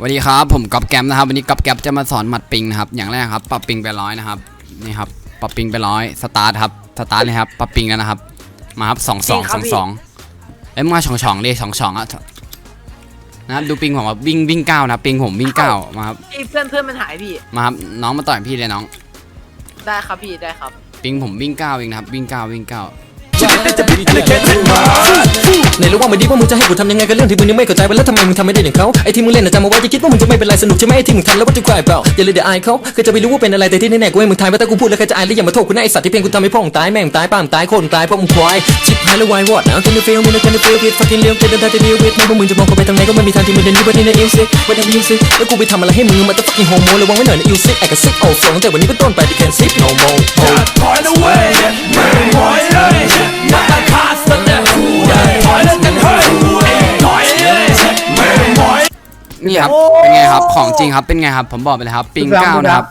สวัสดีครับผมก๊อฟแกมนะครับวันนี้ก๊อฟแกมจะมาสอนหมัดปิงนะครับอย่างแรกครับปรับปิงไปร้อยนะครับนี่ครับปรับปิงไปร้อยสตาร์ทครับสตาร์ทเลยครับปรับปิงแล้วนะครับ มาครับสองสองสองสองเอ้ยมึงมาสองสองดิสองสองอะนะครับดูปิงผมว่าวิ่งวิ่งเก้านะครับปิงผมวิ่งเก้ามาครับพี่เพื่อนเพื่อนมันหายพี่มาครับน้องมาต่อยพี่เลยน้อง ได้ครับพี่ได้ครับ ปิงผมวิ่งเก้าเองนะครับวิ่งเก้าวิ่งเก้า ในระหว่างไม่ดีว่ามึงจะให้กูทำยังไงกับเรื่องที่มึงยังไม่เข้าใจไปแล้วทำไมมึงทำไม่ได้อย่างเขาไอ้ที่มึงเล่นน่ะจำเอาไว้จะคิดว่ามึงจะไม่เป็นไรสนุกใช่ไหมไอ้ที่มึงทำแล้วว่าจะกลายเปล่าอย่าเลยเดี๋ยวอายเขาเคยจะไปรู้ว่าเป็นอะไรแต่ที่แน่ๆกูให้มึงทายว่าถ้ากูพูดแล้วใครจะอายแล้วอย่ามาโทษกูนะไอ้สัตว์ที่เพลงกูทำให้พ่องตายแม่งตายป้ามตายคนตายเพราะมึงควายชิบหายแล้ววายวอดนะ can you feel me can you feel it fucking real จะเดินทาจะ deal with ไม่ว่ามึงจะมองเข้าไปทางไหนก็ไม่มีทางที่มึงจะหนีวันนี้นะ ill sick วันนี้ ill sick แล้วกูไปทำอะไรให้มึงมันจะ fucking homo ระวังไว้หน่อยนะ ill sick ไอ้กับ sick oh flow ตั้งแต่วันนี้เป็นต้นไป you can sick no more นี่ครับ เป็นไงครับ ของจริงครับ เป็นไงครับ ผมบอกไปเลยครับ ปิงเก้านะครับ